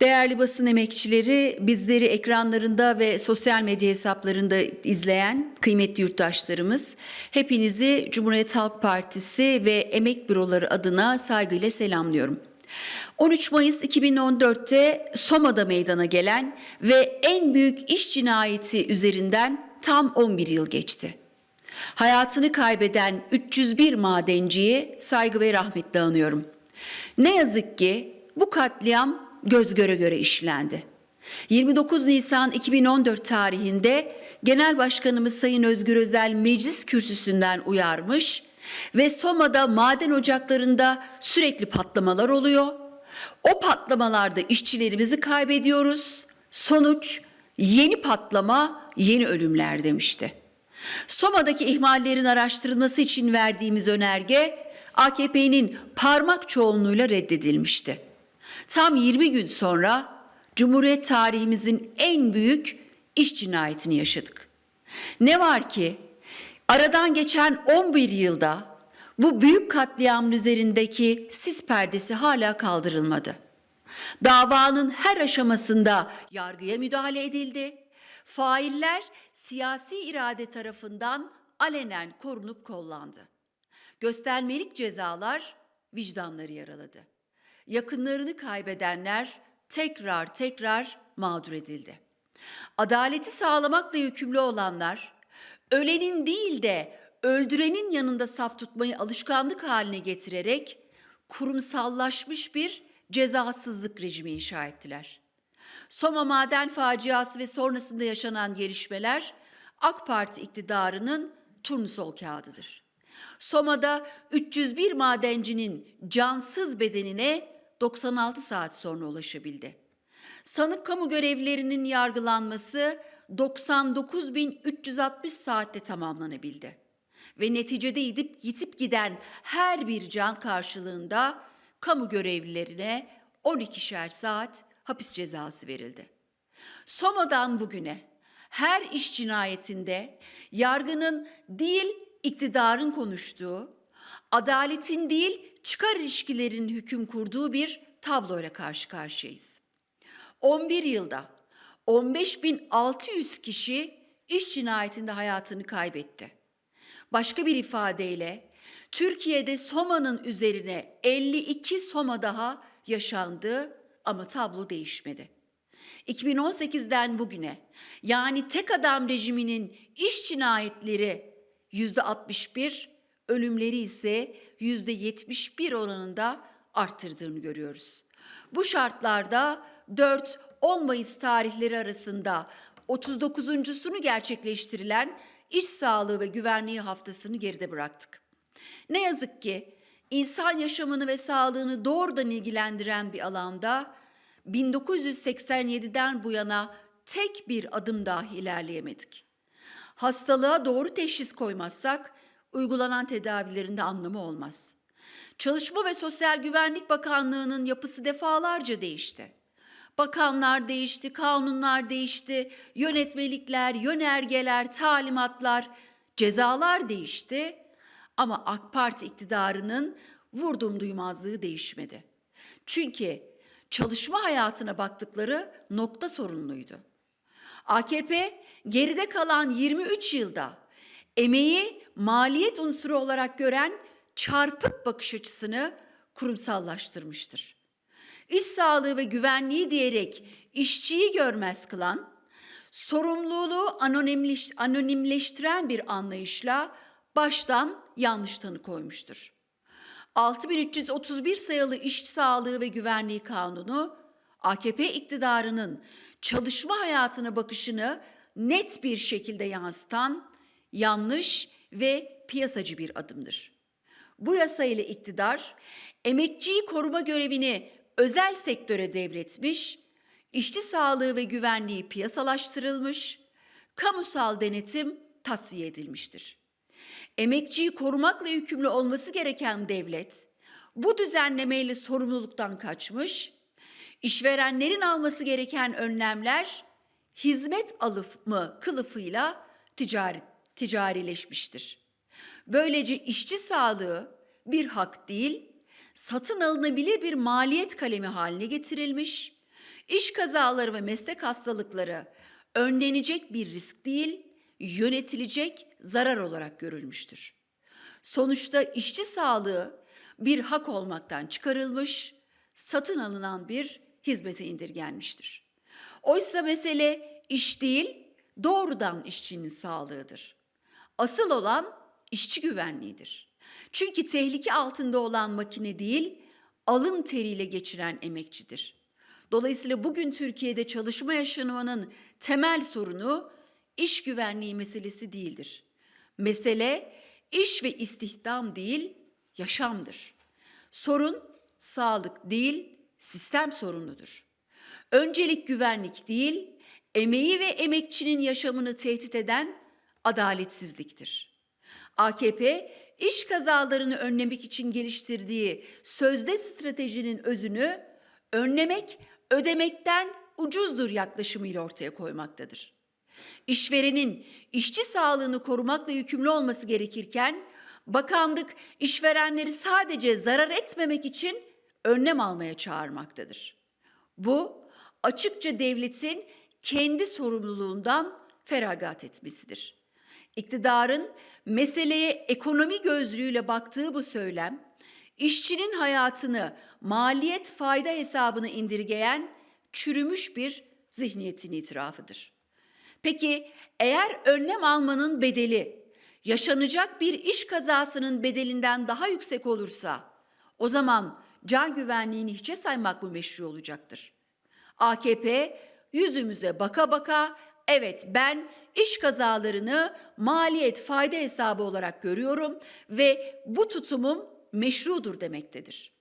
Değerli basın emekçileri, bizleri ekranlarında ve sosyal medya hesaplarında izleyen kıymetli yurttaşlarımız, hepinizi Cumhuriyet Halk Partisi ve Emek Büroları adına saygıyla selamlıyorum. 13 Mayıs 2014'te Soma'da meydana gelen ve en büyük iş cinayeti üzerinden tam 11 yıl geçti. Hayatını kaybeden 301 madenciyi saygı ve rahmetle anıyorum. Ne yazık ki bu katliam göz göre göre işlendi. 29 Nisan 2014 tarihinde Genel Başkanımız Sayın Özgür Özel meclis kürsüsünden uyarmış ve Soma'da maden ocaklarında sürekli patlamalar oluyor. O patlamalarda işçilerimizi kaybediyoruz. Sonuç yeni patlama, yeni ölümler demişti. Soma'daki ihmallerin araştırılması için verdiğimiz önerge AKP'nin parmak çoğunluğuyla reddedilmişti. Tam 20 gün sonra Cumhuriyet tarihimizin en büyük iş cinayetini yaşadık. Ne var ki aradan geçen 11 yılda bu büyük katliamın üzerindeki sis perdesi hala kaldırılmadı. Davanın her aşamasında yargıya müdahale edildi. Failler siyasi irade tarafından alenen korunup kollandı. Göstermelik cezalar vicdanları yaraladı. Yakınlarını kaybedenler tekrar tekrar mağdur edildi. Adaleti sağlamakla yükümlü olanlar, ölenin değil de öldürenin yanında saf tutmayı alışkanlık haline getirerek kurumsallaşmış bir cezasızlık rejimi inşa ettiler. Soma maden faciası ve sonrasında yaşanan gelişmeler AK Parti iktidarının turnusol kağıdıdır. Soma'da 301 madencinin cansız bedenine 96 saat sonra ulaşabildi. Sanık kamu görevlilerinin yargılanması 99.360 saatte tamamlanabildi. Ve neticede yitip, yitip giden her bir can karşılığında kamu görevlilerine 12'şer saat hapis cezası verildi. Soma'dan bugüne her iş cinayetinde yargının değil iktidarın konuştuğu, adaletin değil çıkar ilişkilerin hüküm kurduğu bir tabloyla karşı karşıyayız. 11 yılda 15.600 kişi iş cinayetinde hayatını kaybetti. Başka bir ifadeyle Türkiye'de Soma'nın üzerine 52 Soma daha yaşandı ama tablo değişmedi. 2018'den bugüne yani tek adam rejiminin iş cinayetleri 61, ölümleri ise yüzde 71 oranında arttırdığını görüyoruz. Bu şartlarda 4-10 Mayıs tarihleri arasında 39.sunu gerçekleştirilen İş Sağlığı ve Güvenliği Haftasını geride bıraktık. Ne yazık ki insan yaşamını ve sağlığını doğrudan ilgilendiren bir alanda 1987'den bu yana tek bir adım dahi ilerleyemedik. Hastalığa doğru teşhis koymazsak uygulanan tedavilerin de anlamı olmaz. Çalışma ve Sosyal Güvenlik Bakanlığı'nın yapısı defalarca değişti. Bakanlar değişti, kanunlar değişti, yönetmelikler, yönergeler, talimatlar, cezalar değişti. Ama AK Parti iktidarının vurdum duymazlığı değişmedi. Çünkü çalışma hayatına baktıkları nokta sorunluydu. AKP geride kalan 23 yılda emeği maliyet unsuru olarak gören çarpık bakış açısını kurumsallaştırmıştır. İş sağlığı ve güvenliği diyerek işçiyi görmez kılan, sorumluluğu anonimleş, anonimleştiren bir anlayışla baştan yanlış tanı koymuştur. 6331 sayılı İş Sağlığı ve Güvenliği Kanunu AKP iktidarının çalışma hayatına bakışını net bir şekilde yansıtan yanlış ve piyasacı bir adımdır. Bu yasa ile iktidar emekçiyi koruma görevini özel sektöre devretmiş, işçi sağlığı ve güvenliği piyasalaştırılmış, kamusal denetim tasfiye edilmiştir. Emekçiyi korumakla yükümlü olması gereken devlet bu düzenlemeyle sorumluluktan kaçmış, işverenlerin alması gereken önlemler hizmet alımı kılıfıyla ticari, ticarileşmiştir. Böylece işçi sağlığı bir hak değil, satın alınabilir bir maliyet kalemi haline getirilmiş, İş kazaları ve meslek hastalıkları önlenecek bir risk değil, yönetilecek zarar olarak görülmüştür. Sonuçta işçi sağlığı bir hak olmaktan çıkarılmış, satın alınan bir hizmete indirgenmiştir. Oysa mesele iş değil, doğrudan işçinin sağlığıdır. Asıl olan işçi güvenliğidir. Çünkü tehlike altında olan makine değil, alın teriyle geçiren emekçidir. Dolayısıyla bugün Türkiye'de çalışma yaşanmanın temel sorunu iş güvenliği meselesi değildir. Mesele iş ve istihdam değil, yaşamdır. Sorun sağlık değil, sistem sorunudur. Öncelik güvenlik değil, emeği ve emekçinin yaşamını tehdit eden adaletsizliktir. AKP iş kazalarını önlemek için geliştirdiği sözde stratejinin özünü önlemek ödemekten ucuzdur yaklaşımıyla ortaya koymaktadır. İşverenin işçi sağlığını korumakla yükümlü olması gerekirken bakanlık işverenleri sadece zarar etmemek için önlem almaya çağırmaktadır. Bu açıkça devletin kendi sorumluluğundan feragat etmesidir. İktidarın meseleye ekonomi gözlüğüyle baktığı bu söylem, işçinin hayatını maliyet fayda hesabına indirgeyen çürümüş bir zihniyetin itirafıdır. Peki eğer önlem almanın bedeli yaşanacak bir iş kazasının bedelinden daha yüksek olursa o zaman can güvenliğini hiçe saymak mı meşru olacaktır? AKP yüzümüze baka baka evet ben iş kazalarını maliyet fayda hesabı olarak görüyorum ve bu tutumum meşrudur demektedir.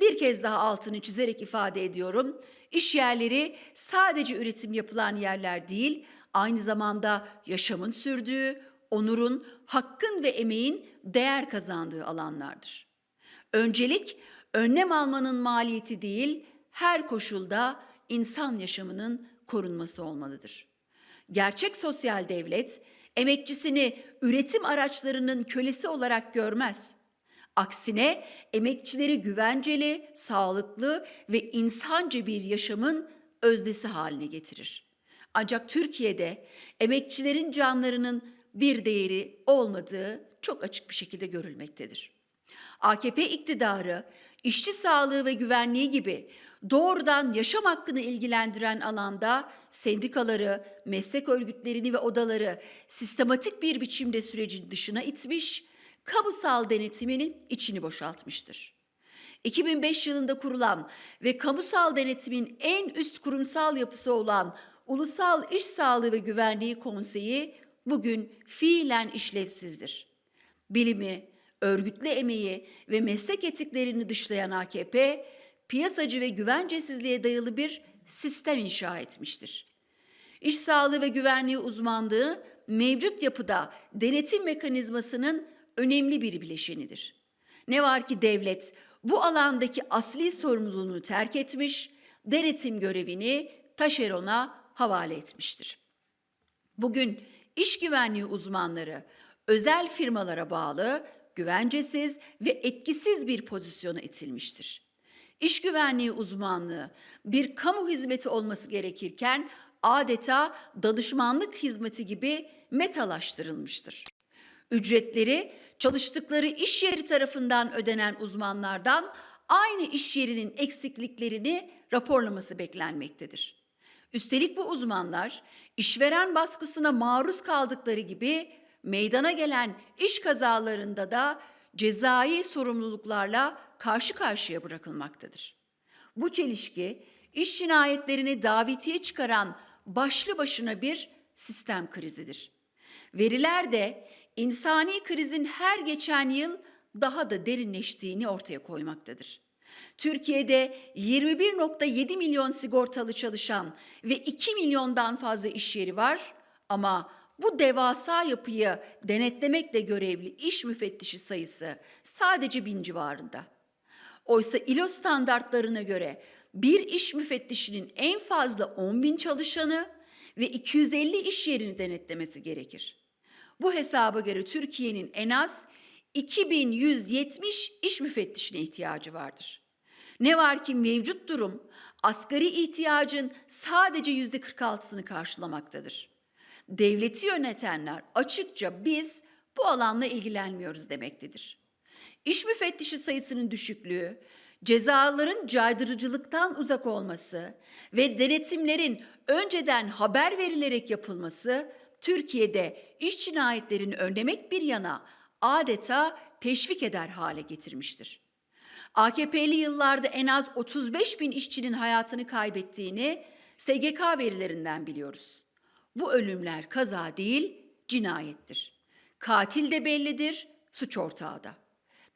Bir kez daha altını çizerek ifade ediyorum. İş yerleri sadece üretim yapılan yerler değil, aynı zamanda yaşamın sürdüğü, onurun, hakkın ve emeğin değer kazandığı alanlardır. Öncelik önlem almanın maliyeti değil, her koşulda insan yaşamının korunması olmalıdır. Gerçek sosyal devlet emekçisini üretim araçlarının kölesi olarak görmez. Aksine emekçileri güvenceli, sağlıklı ve insanca bir yaşamın öznesi haline getirir. Ancak Türkiye'de emekçilerin canlarının bir değeri olmadığı çok açık bir şekilde görülmektedir. AKP iktidarı işçi sağlığı ve güvenliği gibi doğrudan yaşam hakkını ilgilendiren alanda sendikaları, meslek örgütlerini ve odaları sistematik bir biçimde sürecin dışına itmiş, kamusal denetiminin içini boşaltmıştır. 2005 yılında kurulan ve kamusal denetimin en üst kurumsal yapısı olan Ulusal İş Sağlığı ve Güvenliği Konseyi bugün fiilen işlevsizdir. Bilimi, örgütlü emeği ve meslek etiklerini dışlayan AKP, piyasacı ve güvencesizliğe dayalı bir sistem inşa etmiştir. İş sağlığı ve güvenliği uzmanlığı mevcut yapıda denetim mekanizmasının önemli bir bileşenidir. Ne var ki devlet bu alandaki asli sorumluluğunu terk etmiş, denetim görevini taşerona havale etmiştir. Bugün iş güvenliği uzmanları özel firmalara bağlı, güvencesiz ve etkisiz bir pozisyona itilmiştir. İş güvenliği uzmanlığı bir kamu hizmeti olması gerekirken adeta danışmanlık hizmeti gibi metalaştırılmıştır. Ücretleri çalıştıkları iş yeri tarafından ödenen uzmanlardan aynı iş yerinin eksikliklerini raporlaması beklenmektedir. Üstelik bu uzmanlar işveren baskısına maruz kaldıkları gibi meydana gelen iş kazalarında da cezai sorumluluklarla karşı karşıya bırakılmaktadır. Bu çelişki iş cinayetlerini davetiye çıkaran başlı başına bir sistem krizidir. Veriler de insani krizin her geçen yıl daha da derinleştiğini ortaya koymaktadır. Türkiye'de 21.7 milyon sigortalı çalışan ve 2 milyondan fazla iş yeri var ama bu devasa yapıyı denetlemekle görevli iş müfettişi sayısı sadece bin civarında. Oysa ILO standartlarına göre bir iş müfettişinin en fazla 10 bin çalışanı ve 250 iş yerini denetlemesi gerekir. Bu hesaba göre Türkiye'nin en az 2170 iş müfettişine ihtiyacı vardır. Ne var ki mevcut durum asgari ihtiyacın sadece yüzde 46'sını karşılamaktadır. Devleti yönetenler açıkça biz bu alanla ilgilenmiyoruz demektedir. İş müfettişi sayısının düşüklüğü, cezaların caydırıcılıktan uzak olması ve denetimlerin önceden haber verilerek yapılması Türkiye'de iş cinayetlerini önlemek bir yana adeta teşvik eder hale getirmiştir. AKP'li yıllarda en az 35 bin işçinin hayatını kaybettiğini SGK verilerinden biliyoruz. Bu ölümler kaza değil, cinayettir. Katil de bellidir, suç ortağı da.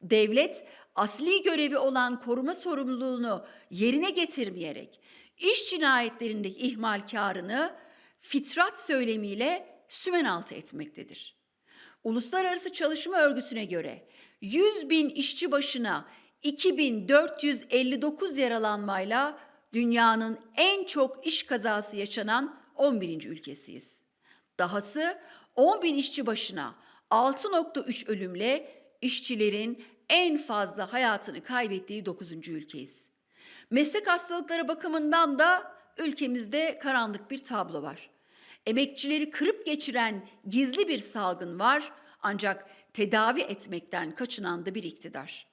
Devlet asli görevi olan koruma sorumluluğunu yerine getirmeyerek iş cinayetlerindeki ihmalkarını fitrat söylemiyle sümen altı etmektedir. Uluslararası Çalışma Örgütü'ne göre 100 bin işçi başına 2459 yaralanmayla dünyanın en çok iş kazası yaşanan 11. ülkesiyiz. Dahası 10 bin işçi başına 6.3 ölümle işçilerin en fazla hayatını kaybettiği 9. ülkeyiz. Meslek hastalıkları bakımından da ülkemizde karanlık bir tablo var. Emekçileri kırıp geçiren gizli bir salgın var ancak tedavi etmekten kaçınan da bir iktidar.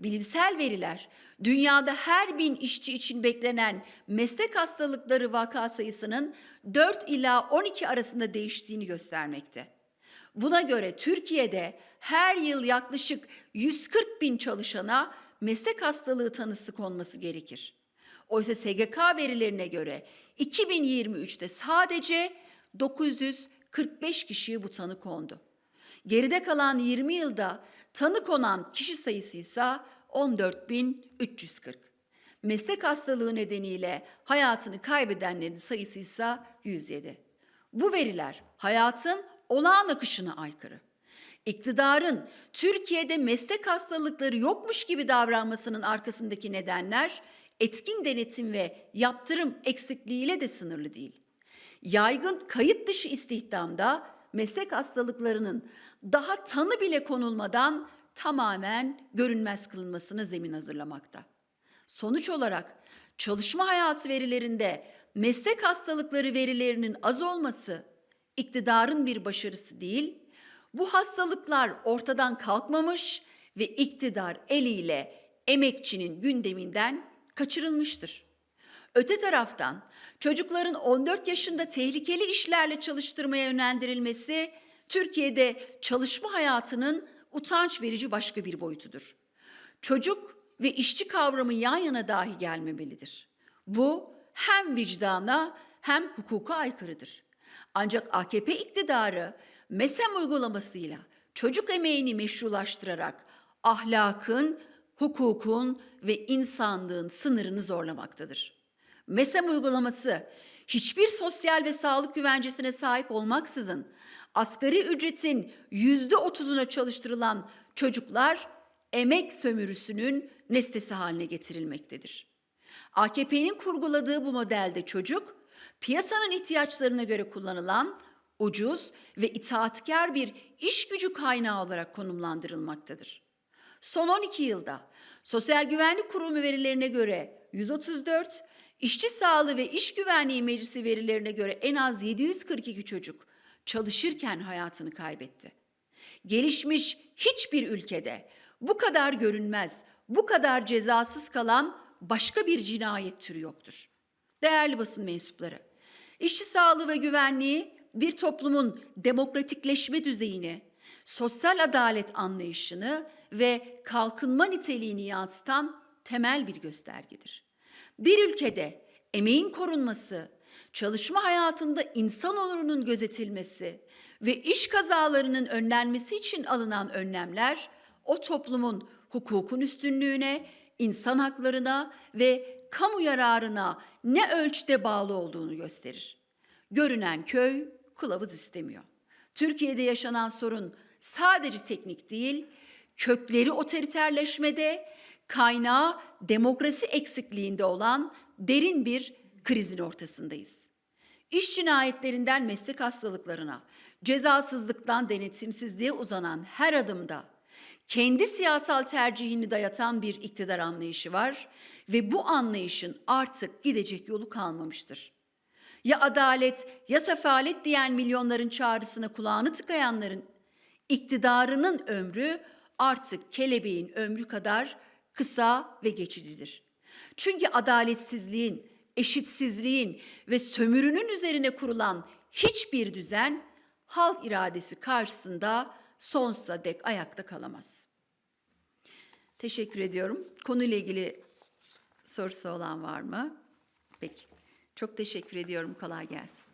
Bilimsel veriler dünyada her bin işçi için beklenen meslek hastalıkları vaka sayısının 4 ila 12 arasında değiştiğini göstermekte. Buna göre Türkiye'de her yıl yaklaşık 140 bin çalışana meslek hastalığı tanısı konması gerekir. Oysa SGK verilerine göre 2023'te sadece 945 kişiye bu tanı kondu. Geride kalan 20 yılda tanı konan kişi sayısı ise 14.340. Meslek hastalığı nedeniyle hayatını kaybedenlerin sayısı ise 107. Bu veriler hayatın olağan akışına aykırı. İktidarın Türkiye'de meslek hastalıkları yokmuş gibi davranmasının arkasındaki nedenler etkin denetim ve yaptırım eksikliğiyle de sınırlı değil. Yaygın kayıt dışı istihdamda meslek hastalıklarının daha tanı bile konulmadan tamamen görünmez kılınmasına zemin hazırlamakta. Sonuç olarak çalışma hayatı verilerinde meslek hastalıkları verilerinin az olması iktidarın bir başarısı değil, bu hastalıklar ortadan kalkmamış ve iktidar eliyle emekçinin gündeminden kaçırılmıştır. Öte taraftan çocukların 14 yaşında tehlikeli işlerle çalıştırmaya yönlendirilmesi Türkiye'de çalışma hayatının utanç verici başka bir boyutudur. Çocuk ve işçi kavramı yan yana dahi gelmemelidir. Bu hem vicdana hem hukuka aykırıdır. Ancak AKP iktidarı MESEM uygulamasıyla çocuk emeğini meşrulaştırarak ahlakın, hukukun ve insanlığın sınırını zorlamaktadır. MESEM uygulaması hiçbir sosyal ve sağlık güvencesine sahip olmaksızın asgari ücretin yüzde otuzuna çalıştırılan çocuklar emek sömürüsünün nesnesi haline getirilmektedir. AKP'nin kurguladığı bu modelde çocuk, piyasanın ihtiyaçlarına göre kullanılan ucuz ve itaatkar bir iş gücü kaynağı olarak konumlandırılmaktadır. Son 12 yılda Sosyal Güvenlik Kurumu verilerine göre 134, İşçi Sağlığı ve İş Güvenliği Meclisi verilerine göre en az 742 çocuk çalışırken hayatını kaybetti. Gelişmiş hiçbir ülkede bu kadar görünmez, bu kadar cezasız kalan başka bir cinayet türü yoktur. Değerli basın mensupları, işçi sağlığı ve güvenliği bir toplumun demokratikleşme düzeyini, sosyal adalet anlayışını ve kalkınma niteliğini yansıtan temel bir göstergedir. Bir ülkede emeğin korunması, çalışma hayatında insan onurunun gözetilmesi ve iş kazalarının önlenmesi için alınan önlemler o toplumun hukukun üstünlüğüne, insan haklarına ve kamu yararına ne ölçüde bağlı olduğunu gösterir. Görünen köy kılavuz istemiyor. Türkiye'de yaşanan sorun sadece teknik değil, kökleri otoriterleşmede, kaynağı demokrasi eksikliğinde olan derin bir krizin ortasındayız. İş cinayetlerinden meslek hastalıklarına, cezasızlıktan denetimsizliğe uzanan her adımda kendi siyasal tercihini dayatan bir iktidar anlayışı var ve bu anlayışın artık gidecek yolu kalmamıştır. Ya adalet ya sefalet diyen milyonların çağrısına kulağını tıkayanların iktidarının ömrü artık kelebeğin ömrü kadar kısa ve geçicidir. Çünkü adaletsizliğin, eşitsizliğin ve sömürünün üzerine kurulan hiçbir düzen halk iradesi karşısında sonsuza dek ayakta kalamaz. Teşekkür ediyorum. Konuyla ilgili sorusu olan var mı? Peki. Çok teşekkür ediyorum. Kolay gelsin.